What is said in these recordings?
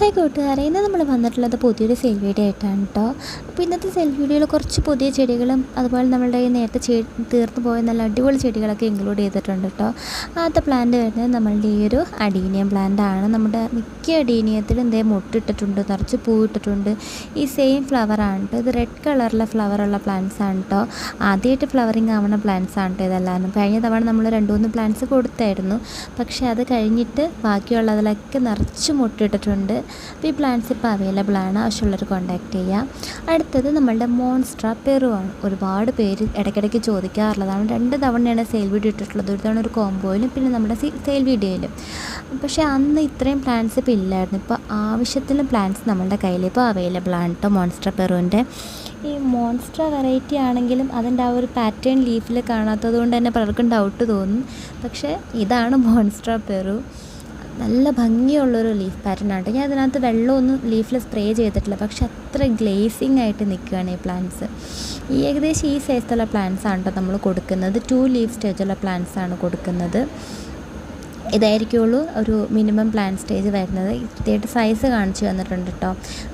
Hi കൂട്ടുകാരെ ഇന്ന് നമ്മൾ വന്നിട്ടുള്ളത് പുതിയൊരു സെയിൽ വീഡിയോ ആയിട്ടാണ് കേട്ടോ അപ്പോൾ ഇന്നത്തെ സെയിൽ വീഡിയോയിൽ കുറച്ച് പുതിയ ചെടികളും അതുപോലെ നമ്മളുടെ നേരത്തെ ചെ തീർന്നു പോയ നല്ല അടിപൊളി ചെടികളൊക്കെ ഇൻക്ലൂഡ് ചെയ്തിട്ടുണ്ട് കേട്ടോ ആദ്യത്തെ പ്ലാന്റ് വരുന്നത് നമ്മളുടെ ഈ ഒരു അഡീനിയം പ്ലാന്റ് ആണ്. നമ്മുടെ മിക്ക അഡീനിയത്തിലും എന്തേ മുട്ടിട്ടിട്ടുണ്ട് നിറച്ച് പൂവിട്ടിട്ടുണ്ട്. ഈ സെയിം ഫ്ലവർ ആണ് കേട്ടോ ഇത് റെഡ് കളറിലെ ഫ്ലവറുള്ള പ്ലാന്റ്സ് ആണ് കേട്ടോ ആദ്യമായിട്ട് ഫ്ലവറിങ് ആവുന്ന പ്ലാന്റ്സ് ആണ് കേട്ടോ ഇതെല്ലാം കഴിഞ്ഞ തവണ നമ്മൾ രണ്ട് മൂന്ന് പ്ലാന്റ്സ് കൊടുത്തായിരുന്നു. പക്ഷേ അത് കഴിഞ്ഞിട്ട് ബാക്കിയുള്ളതിലൊക്കെ നിറച്ച് മുട്ടിട്ടിട്ടുണ്ട്. അപ്പോൾ ഈ പ്ലാന്റ്സ് ഇപ്പോൾ അവൈലബിൾ ആണ്. ആവശ്യമുള്ളവർ കോൺടാക്റ്റ് ചെയ്യാം അടുത്തത് നമ്മളുടെ മോൺസ്ട്ര പെറു ആണ്. ഒരുപാട് പേര് ഇടയ്ക്കിടയ്ക്ക് ചോദിക്കാറുള്ളതാണ്. രണ്ട് തവണയാണ് സെയിൽ വീഡിയോ ഇട്ടിട്ടുള്ളത്. ഒരു തവണ ഒരു കോംബോയിലും പിന്നെ നമ്മുടെ സെയിൽ വീഡിയോയിലും പക്ഷേ അന്ന് ഇത്രയും പ്ലാന്റ്സ് ഇപ്പോൾ ഇല്ലായിരുന്നു. ഇപ്പോൾ ആവശ്യത്തിലും പ്ലാന്റ്സ് നമ്മളുടെ കയ്യിൽ ഇപ്പോൾ അവൈലബിൾ ആണ് കേട്ടോ മോൺസ്ട്ര പെറുവിന്റെ ഈ മോൺസ്ട്ര വെറൈറ്റി ആണെങ്കിലും അതിന്റെ ആ ഒരു പാറ്റേൺ ലീഫിൽ കാണാത്തത് കൊണ്ട് തന്നെ പലർക്കും ഡൗട്ട് തോന്നും. പക്ഷേ ഇതാണ് മോൺസ്ട്ര പെറു നല്ല ഭംഗിയുള്ളൊരു ലീഫ് പാറ്റേൺ ആണ് ഞാൻ അതിനകത്ത് വെള്ളമൊന്നും ലീഫിൽ സ്പ്രേ ചെയ്തിട്ടില്ല. പക്ഷെ അത്ര ഗ്ലേസിങ് ആയിട്ട് നിൽക്കുകയാണ് ഈ പ്ലാന്റ്സ് ഈ ഏകദേശം ഈ സൈസുള്ള പ്ലാന്റ്സ് ആണ് കേട്ടോ നമ്മൾ കൊടുക്കുന്നത്. ടു ലീഫ് സ്റ്റേജുള്ള പ്ലാന്റ്സ് ആണ് കൊടുക്കുന്നത്. ഇതായിരിക്കുള്ളൂ ഒരു മിനിമം പ്ലാൻ സ്റ്റേജ് വരുന്നത്. കൃത്യമായിട്ട് സൈസ് കാണിച്ചു തന്നിട്ടുണ്ട് കേട്ടോ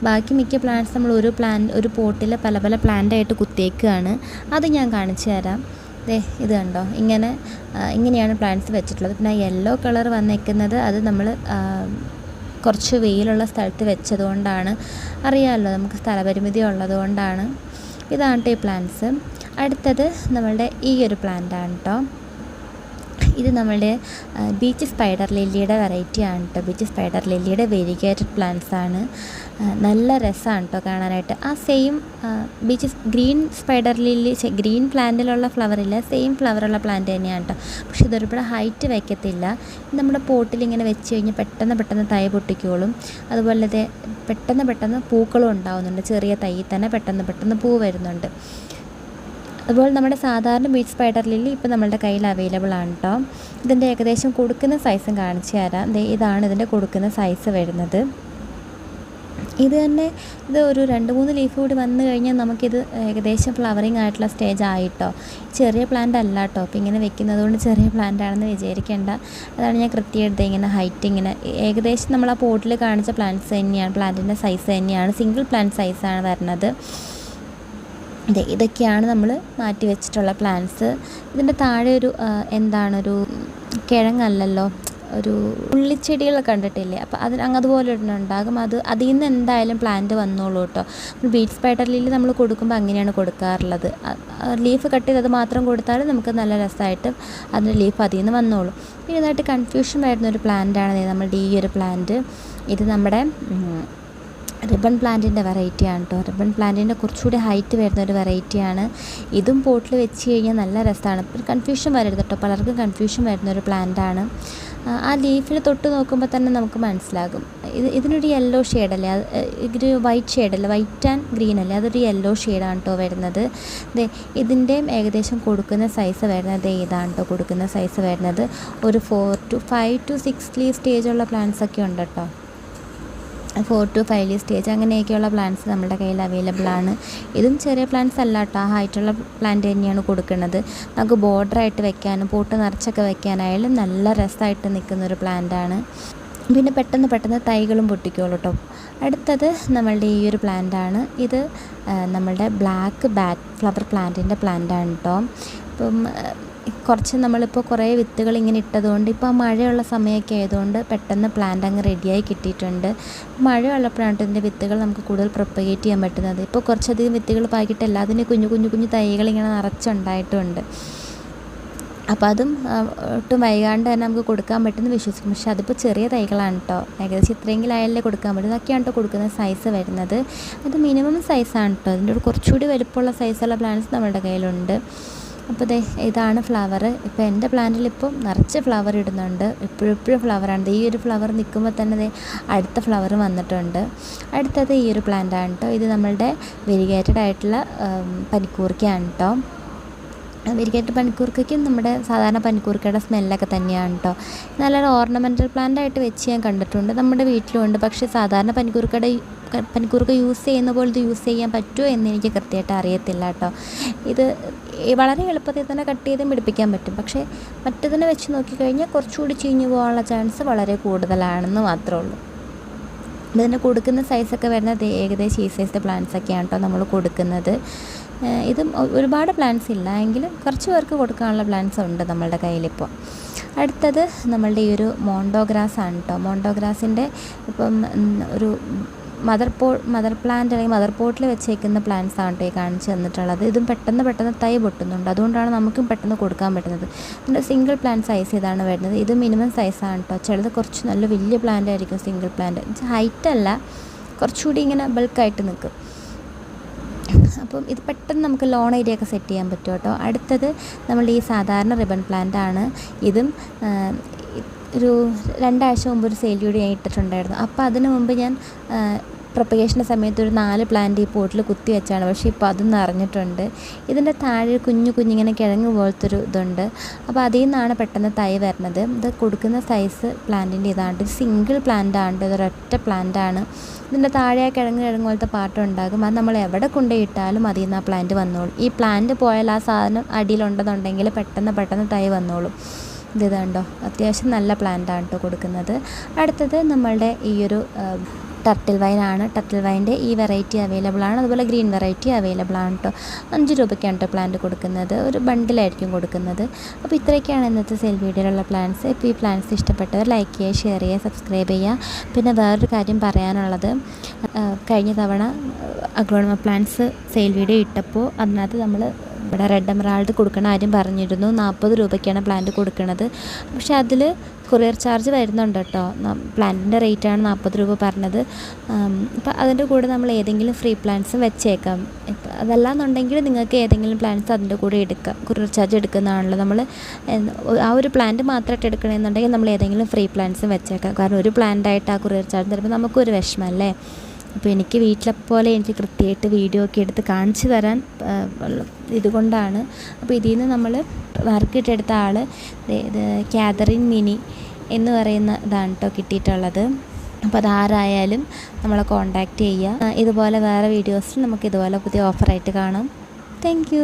ബാക്കി മിക്ക പ്ലാന്റ്സ് നമ്മൾ ഒരു പ്ലാൻ ഒരു പോട്ടിൽ പല പല പ്ലാന്റായിട്ട് കുത്തിയേക്കുകയാണ് അത് ഞാൻ കാണിച്ചു തരാം. ദേ ഇത് കണ്ടോ? ഇങ്ങനെ ഇങ്ങനെയാണ് പ്ലാന്റ്സ് വെച്ചിട്ടുള്ളത്. പിന്നെ യെല്ലോ കളർ വന്നിരിക്കുന്നത് അത് നമ്മൾ കുറച്ച് വെയിലുള്ള സ്ഥലത്ത് വെച്ചതുകൊണ്ടാണ് അറിയാമല്ലോ നമുക്ക് സ്ഥലപരിമിതി ഉള്ളതുകൊണ്ടാണ്. ഇതാണ് ഈ പ്ലാന്റ്സ് അടുത്തത് നമ്മളുടെ ഈ ഒരു പ്ലാന്റാണ് കേട്ടോ ഇത് നമ്മുടെ ബീച്ച് സ്പൈഡർ ലില്ലിയുടെ വെറൈറ്റി ആണ് കേട്ടോ ബീച്ച് സ്പൈഡർ ലില്ലിയുടെ വെരിഗേറ്റഡ് പ്ലാന്റ്സ് ആണ്. നല്ല രസമാണ് കേട്ടോ കാണാനായിട്ട്. ആ same beach green spider lily green പ്ലാന്റിലുള്ള ഫ്ലവറില്ല സെയിം ഫ്ലവറുള്ള പ്ലാന്റ് തന്നെയാണ് കേട്ടോ പക്ഷെ ഇതൊരുപാട് ഹൈറ്റ് വയ്ക്കത്തില്ല നമ്മുടെ പോട്ടിൽ ഇങ്ങനെ വെച്ച് കഴിഞ്ഞാൽ പെട്ടെന്ന് പെട്ടെന്ന് തൈ പൊട്ടിക്കോളും. അതുപോലെ പെട്ടെന്ന് പെട്ടെന്ന് പൂക്കളും ഉണ്ടാവുന്നുണ്ട്. ചെറിയ തൈ തന്നെ പെട്ടെന്ന് പെട്ടെന്ന് പൂ വരുന്നുണ്ട്. അതുപോലെ നമ്മുടെ സാധാരണ ബീച്ച് സ്പൈഡർ ലില്ലി ഇപ്പോൾ നമ്മളുടെ കയ്യിൽ അവൈലബിൾ ആണ് കേട്ടോ ഇതിന്റെ ഏകദേശം കൊടുക്കുന്ന സൈസും കാണിച്ചു തരാം. ഇതാണ് ഇതിന്റെ കൊടുക്കുന്ന സൈസ് വരുന്നത്. ഇത് തന്നെ ഇത് ഒരു രണ്ട് മൂന്ന് ലീഫ് കൂടി വന്നു കഴിഞ്ഞാൽ നമുക്കിത് ഏകദേശം ഫ്ലവറിങ് ആയിട്ടുള്ള സ്റ്റേജ് ആയിട്ടോ ചെറിയ പ്ലാന്റ് അല്ല കേട്ടോ അപ്പോൾ ഇങ്ങനെ വെക്കുന്നത് കൊണ്ട് ചെറിയ പ്ലാന്റ് ആണെന്ന് വിചാരിക്കേണ്ട. അതാണ് ഞാൻ കൃത്യമായിട്ട് ഇങ്ങനെ ഹൈറ്റ് ഇങ്ങനെ ഏകദേശം നമ്മൾ ആ പോട്ടിൽ കാണിച്ച പ്ലാന്റ്സ് തന്നെയാണ് പ്ലാന്റിന്റെ സൈസ് തന്നെയാണ് സിംഗിൾ പ്ലാന്റ് സൈസാണ് വരുന്നത്. ഇതെ ഇതൊക്കെയാണ് നമ്മൾ മാറ്റി വെച്ചിട്ടുള്ള പ്ലാൻസ് ഇതിന്റെ താഴെ ഒരു എന്താണൊരു കിഴങ്ങല്ലല്ലോ ഒരു ഉള്ളിച്ചെടികൾ കണ്ടിട്ടില്ലേ? അപ്പോൾ അതിന് അങ്ങ് അതുപോലെ ഉണ്ടാകും അത് അതിൽ നിന്ന് എന്തായാലും പ്ലാന്റ് വന്നോളൂ കേട്ടോ ബീറ്റ് സ്പൈഡർ ലില്ലി നമ്മൾ കൊടുക്കുമ്പോൾ അങ്ങനെയാണ് കൊടുക്കാറുള്ളത്. ലീഫ് കട്ട് ചെയ്തത് മാത്രം കൊടുത്താൽ നമുക്ക് നല്ല രസമായിട്ട് അതിന്റെ ലീഫ് അതിൽ നിന്ന് വന്നോളൂ ഇതായിട്ട് കൺഫ്യൂഷൻ വരുന്ന ഒരു പ്ലാന്റാണ് നമ്മുടെ ഈ ഒരു പ്ലാന്റ് ഇത് നമ്മുടെ റിബൺ പ്ലാന്റിന്റെ വെറൈറ്റിയാണ് കേട്ടോ റിബൺ പ്ലാന്റിന്റെ കുറച്ചുകൂടി ഹൈറ്റ് വരുന്ന ഒരു വെറൈറ്റിയാണ് ഇതും പോട്ടിൽ വെച്ച് കഴിഞ്ഞാൽ നല്ല രസമാണ്. കൺഫ്യൂഷൻ വരരുത് കേട്ടോ പലർക്കും കൺഫ്യൂഷൻ വരുന്ന ഒരു പ്ലാന്റാണ് ആ ലീഫിൽ തൊട്ട് നോക്കുമ്പോൾ തന്നെ നമുക്ക് മനസ്സിലാകും. ഇത് ഇതിനൊരു യെല്ലോ ഷെയ്ഡല്ലേ ഇതൊരു വൈറ്റ് ഷെയ്ഡല്ലേ വൈറ്റ് ആൻഡ് ഗ്രീൻ അല്ലേ? അതൊരു യെല്ലോ ഷെയ്ഡാണ് കേട്ടോ വരുന്നത്. ഇതിന്റെയും ഏകദേശം കൊടുക്കുന്ന സൈസ് വരുന്നത് ഇതാണ് കേട്ടോ കൊടുക്കുന്ന സൈസ് വരുന്നത് ഒരു four two five two six leaf സ്റ്റേജുള്ള plants ഒക്കെ ഉണ്ട് കേട്ടോ ഫോർ ടു ഫൈവ് സ്റ്റേജ് അങ്ങനെയൊക്കെയുള്ള പ്ലാന്റ്സ് നമ്മുടെ കയ്യിൽ അവൈലബിൾ ആണ്. ഇതും ചെറിയ പ്ലാന്റ്സ് അല്ല കേട്ടോ ഹൈറ്റുള്ള പ്ലാന്റ് തന്നെയാണ് കൊടുക്കുന്നത്. നമുക്ക് ബോർഡറായിട്ട് വെക്കാനും പൂട്ട് നിറച്ചൊക്കെ വെക്കാനായാലും നല്ല രസമായിട്ട് നിൽക്കുന്ന ഒരു പ്ലാന്റാണ് പിന്നെ പെട്ടെന്ന് പെട്ടെന്ന് തൈകളും പൊട്ടിക്കോളൂ കേട്ടോ അടുത്തത് നമ്മളുടെ ഈ ഒരു പ്ലാന്റാണ് ഇത് നമ്മളുടെ ബ്ലാക്ക് ബാറ്റ് ഫ്ലവർ പ്ലാന്റിന്റെ പ്ലാന്റാണ് കേട്ടോ ഇപ്പം കുറച്ച് നമ്മളിപ്പോൾ കുറേ വിത്തുകൾ ഇങ്ങനെ ഇട്ടതുകൊണ്ട് ഇപ്പോൾ മഴയുള്ള സമയമൊക്കെ ആയതുകൊണ്ട് പെട്ടെന്ന് പ്ലാന്റ് അങ്ങ് റെഡിയായി കിട്ടിയിട്ടുണ്ട്. മഴ ഉള്ളപ്പോഴാണ് ഇതിന്റെ വിത്തുകൾ നമുക്ക് കൂടുതൽ പ്രൊപ്പഗേറ്റ് ചെയ്യാൻ പറ്റുന്നത്. ഇപ്പോൾ കുറച്ചധികം വിത്തുകൾ പാക്കിയിട്ട് അതിന് കുഞ്ഞു കുഞ്ഞു കുഞ്ഞു തൈകൾ ഇങ്ങനെ നിറച്ചുണ്ടായിട്ടുണ്ട്. അപ്പോൾ അതും ഒട്ടും വൈകാണ്ട് തന്നെ നമുക്ക് കൊടുക്കാൻ പറ്റുമെന്ന് വിശ്വസിക്കും പക്ഷേ അതിപ്പോൾ ചെറിയ തൈകളാണ് കേട്ടോ ഏകദേശം ഇത്രയെങ്കിലും ആയാലേ കൊടുക്കാൻ പറ്റും. ഇതൊക്കെയാണ് കേട്ടോ കൊടുക്കുന്ന സൈസ് വരുന്നത്. അത് മിനിമം സൈസാണ് കേട്ടോ അതിന്റെ ഒരു കുറച്ചുകൂടി വലുപ്പമുള്ള സൈസുള്ള പ്ലാന്റ്സ് നമ്മുടെ കയ്യിലുണ്ട്. അപ്പോൾ ദേ ഇതാണ് ഫ്ലവർ ഇപ്പോൾ എന്റെ പ്ലാന്റിൽ ഇപ്പം നിറച്ച് ഫ്ലവർ ഇടുന്നുണ്ട്. എപ്പോഴും ഫ്ലവറാണ് ഈ ഒരു ഫ്ലവർ നിൽക്കുമ്പോൾ തന്നെ ദേ അടുത്ത ഫ്ലവർ വന്നിട്ടുണ്ട്. അടുത്തത് ഈ ഒരു പ്ലാന്റാണ് കേട്ടോ ഇത് നമ്മളുടെ വെരിഗേറ്റഡ് ആയിട്ടുള്ള പനിക്കൂർക്കയാണ് കേട്ടോ വെരിഗേറ്റഡ് പനിക്കൂർക്കയ്ക്കും നമ്മുടെ സാധാരണ പനിക്കൂർക്കയുടെ സ്മെല്ലൊക്കെ തന്നെയാണ് കേട്ടോ നല്ലൊരു ഓർണമെന്റൽ പ്ലാന്റ് ആയിട്ട് വെച്ച് ഞാൻ കണ്ടിട്ടുണ്ട്. നമ്മുടെ വീട്ടിലുണ്ട്. പക്ഷേ സാധാരണ പനിക്കൂർക്കയുടെ പനിക്കൂർക്ക യൂസ് ചെയ്യുന്ന പോലെ ഇത് യൂസ് ചെയ്യാൻ പറ്റുമോ എന്ന് എനിക്ക് കൃത്യമായിട്ട് അറിയത്തില്ല കേട്ടോ ഇത് വളരെ എളുപ്പത്തിൽ തന്നെ കട്ട് ചെയ്തും പിടിപ്പിക്കാൻ പറ്റും. പക്ഷേ മറ്റതിനെ വെച്ച് നോക്കിക്കഴിഞ്ഞാൽ കുറച്ചുകൂടി ചീഞ്ഞു പോകാനുള്ള ചാൻസ് വളരെ കൂടുതലാണെന്ന് മാത്രമേ ഉള്ളൂ. ഇതിന് കൊടുക്കുന്ന സൈസൊക്കെ വരുന്നത് ഏകദേശം ഈ സൈസിന്റെ പ്ലാന്റ്സൊക്കെയാണ് കേട്ടോ നമ്മൾ കൊടുക്കുന്നത്. ഇതും ഒരുപാട് പ്ലാന്റ്സ് ഇല്ല. എങ്കിലും കുറച്ച് പേർക്ക് കൊടുക്കാനുള്ള പ്ലാന്റ്സ് ഉണ്ട് നമ്മളുടെ കയ്യിലിപ്പോൾ അടുത്തത് നമ്മളുടെ ഈ ഒരു മോണ്ടോഗ്രാസ് ആണ് കേട്ടോ മോണ്ടോഗ്രാസിന്റെ ഇപ്പം ഒരു മദർ പോ മദർ പ്ലാന്റ് അല്ലെങ്കിൽ മദർ പോട്ടിൽ വെച്ചേക്കുന്ന പ്ലാന്റ്സ് ആണ് കേട്ടോ ഈ കാണിച്ച് തന്നിട്ടുള്ളത്. ഇതും പെട്ടെന്ന് പെട്ടെന്ന് തൈ പൊട്ടുന്നുണ്ട്. അതുകൊണ്ടാണ് നമുക്കും പെട്ടെന്ന് കൊടുക്കാൻ പറ്റുന്നത്. ഇതിന്റെ സിംഗിൾ പ്ലാന്റ് സൈസ് ഇതാണ് വരുന്നത്. ഇത് മിനിമം സൈസ് ആണ് കേട്ടോ ചിലത് കുറച്ച് നല്ല വലിയ പ്ലാന്റ് ആയിരിക്കും സിംഗിൾ പ്ലാന്റ് ഹൈറ്റ് അല്ല. കുറച്ചുകൂടി ഇങ്ങനെ ബൾക്കായിട്ട് നിൽക്കും. അപ്പം ഇത് പെട്ടെന്ന് നമുക്ക് ലോൺ ഏരിയ ഒക്കെ സെറ്റ് ചെയ്യാൻ പറ്റും കേട്ടോ. അടുത്തത് നമ്മളുടെ ഈ സാധാരണ റിബൺ പ്ലാന്റ് ആണ്. ഇതും ഒരു രണ്ടാഴ്ച മുമ്പ് ഒരു സെയിൽ വീഡിയോ ഞാൻ ഇട്ടിട്ടുണ്ടായിരുന്നു. അപ്പോൾ അതിന് മുമ്പ് ഞാൻ പ്രൊപ്പഗേഷന്റെ സമയത്ത് ഒരു നാല് പ്ലാന്റ് ഈ പോട്ടിൽ കുത്തി വെച്ചാണ്. പക്ഷേ ഇപ്പോൾ അതും നിറഞ്ഞിട്ടുണ്ട്. ഇതിന്റെ താഴെ കുഞ്ഞു കുഞ്ഞിങ്ങനെ കിഴങ്ങ് പോലത്തെ ഒരു ഇതുണ്ട്. അപ്പോൾ അതിൽ നിന്നാണ് പെട്ടെന്ന് തൈ വരുന്നത്. ഇത് കൊടുക്കുന്ന സൈസ് പ്ലാന്റിന്റെ ഇതാണ്. സിംഗിൾ പ്ലാന്റ് ആണ്. ഇതൊരൊറ്റ പ്ലാന്റ് ആണ്. ഇതിന്റെ താഴെ ആ കിഴങ്ങ് കിഴങ്ങ് പോലത്തെ പാട്ടം ഉണ്ടാകും. അത് നമ്മൾ എവിടെ കൊണ്ടുപോയിട്ടാലും അതിൽ നിന്ന് ആ പ്ലാന്റ് വന്നോളും. ഈ പ്ലാന്റ് പോയാൽ ആ സാധനം അടിയിലുണ്ടെന്നുണ്ടെങ്കിൽ പെട്ടെന്ന് പെട്ടെന്ന് തൈ വന്നോളും. ഇത് കണ്ടോ അത്യാവശ്യം നല്ല പ്ലാന്റ് ആണ് കേട്ടോ കൊടുക്കുന്നത്. അടുത്തത് നമ്മളുടെ ഈയൊരു ടർട്ടിൽ വൈനാണ് ടർട്ടിൽ വൈന്റെ ഈ വെറൈറ്റി അവൈലബിൾ ആണ്. അതുപോലെ ഗ്രീൻ വെറൈറ്റി അവൈലബിൾ ആണ് കേട്ടോ അഞ്ച് രൂപയ്ക്കാണ് കേട്ടോ പ്ലാന്റ് കൊടുക്കുന്നത്. ഒരു ബണ്ടിലായിരിക്കും കൊടുക്കുന്നത്. അപ്പോൾ ഇത്രയൊക്കെയാണ് ഇന്നത്തെ സെൽ വീഡിയോയിലുള്ള പ്ലാൻസ് ഇപ്പോൾ ഈ പ്ലാൻസ് ഇഷ്ടപ്പെട്ടവർ ലൈക്ക് ചെയ്യുക ഷെയർ ചെയ്യുക സബ്സ്ക്രൈബ് ചെയ്യുക. പിന്നെ വേറൊരു കാര്യം പറയാനുള്ളത്. കഴിഞ്ഞ തവണ അഗ്രോണമ പ്ലാൻസ് സെയിൽ വീഡിയോ ഇട്ടപ്പോൾ അതിനകത്ത് നമ്മൾ ഇവിടെ റെഡ് എമറാൾഡ് കൊടുക്കണ ആരും പറഞ്ഞിരുന്നു. നാൽപ്പത് രൂപയ്ക്കാണ് പ്ലാന്റ് കൊടുക്കുന്നത് പക്ഷേ അതിൽ കൊറിയർ ചാർജ് വരുന്നുണ്ട് കേട്ടോ. പ്ലാന്റിന്റെ റേറ്റാണ് നാൽപ്പത് രൂപ പറഞ്ഞത്. അപ്പം അതിന്റെ കൂടെ നമ്മൾ ഏതെങ്കിലും ഫ്രീ പ്ലാൻസും വെച്ചേക്കാം. ഇപ്പം അതല്ലാന്നുണ്ടെങ്കിൽ നിങ്ങൾക്ക് ഏതെങ്കിലും പ്ലാൻസ് അതിന്റെ കൂടെ എടുക്കാം കൊറിയർ ചാർജ് എടുക്കുന്നതാണല്ലോ നമ്മൾ ആ ഒരു പ്ലാന്റ് മാത്രമായിട്ട് എടുക്കണമെന്നുണ്ടെങ്കിൽ നമ്മൾ ഏതെങ്കിലും ഫ്രീ പ്ലാൻസും വെച്ചേക്കാം. കാരണം ഒരു പ്ലാന്റായിട്ട് ആ കൊറിയർ ചാർജ് തരുമ്പോൾ നമുക്കൊരു വിഷമമല്ലേ അപ്പോൾ എനിക്ക് വീട്ടിലെ പോലെ എനിക്ക് കൃത്യമായിട്ട് വീഡിയോ ഒക്കെ എടുത്ത് കാണിച്ചു തരാൻ ഇതുകൊണ്ടാണ്. അപ്പോൾ ഇതിൽ നിന്ന് നമ്മൾ വർക്ക് ഇട്ടെടുത്ത ആൾ ഇത് മിനി എന്ന് പറയുന്ന ഇതാണ് കേട്ടോ കിട്ടിയിട്ടുള്ളത്. അപ്പോൾ അതാരായാലും നമ്മളെ കോണ്ടാക്റ്റ് ചെയ്യുക ഇതുപോലെ വേറെ വീഡിയോസിൽ നമുക്ക് ഇതുപോലെ പുതിയ ഓഫറായിട്ട് കാണാം. താങ്ക്